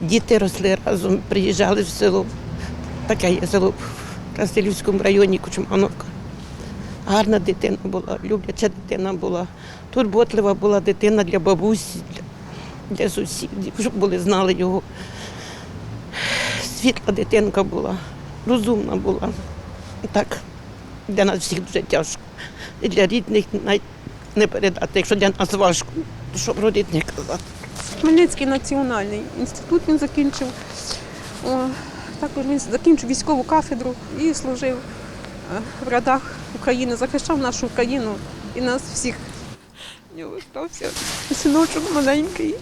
Діти росли разом, приїжджали в село. Таке є село в Красилівському районі Кучмановка. Гарна дитина була, любляча дитина була. Турботлива була дитина для бабусі, для, сусідів, щоб були, знали його. Світла дитинка була, розумна була. Так, для нас всіх дуже тяжко. І для рідних навіть не передати. Якщо для нас важко, то що про рідних казати. Хмельницький національний інститут він закінчив. Також він закінчив військову кафедру і служив е, в рядах України, захищав нашу країну і нас всіх. У нього синочок маленький,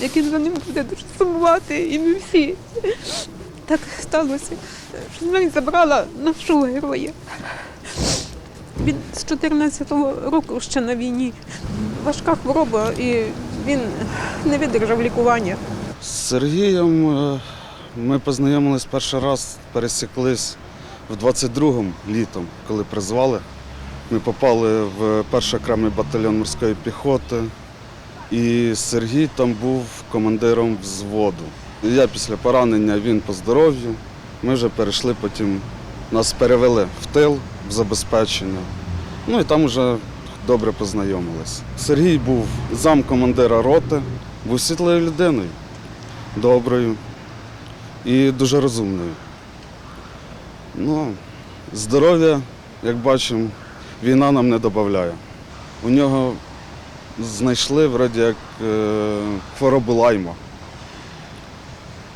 який за ним буде дуже сумувати, і ми всі. Так сталося, що з мене забрала нашого героя. Він з 14-го року ще на війні. Важка хвороба, і він не видержав лікування. З Сергієм е, ми познайомились перший раз, пересіклись в 22-му літом, коли призвали. Ми попали в перший окремий батальйон морської піхоти. І Сергій там був командиром взводу. Я після поранення, він по здоров'ю. Ми вже перейшли потім, нас перевели в тил, в забезпечення. Ну і там вже добре познайомились. Сергій був замкомандира роти, був світлою людиною доброю і дуже розумною. Ну, здоров'я, як бачимо, війна нам не додає. У нього знайшли вроді як е, хворобу лайма.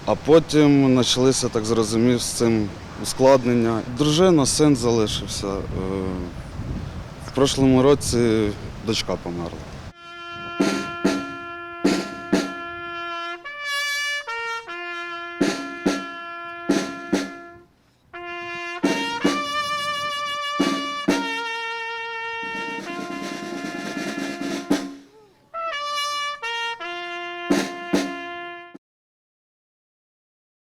А потім почалися, так зрозумів, з цим ускладнення. Дружина, син залишився. Е, в прошлому році дочка померла.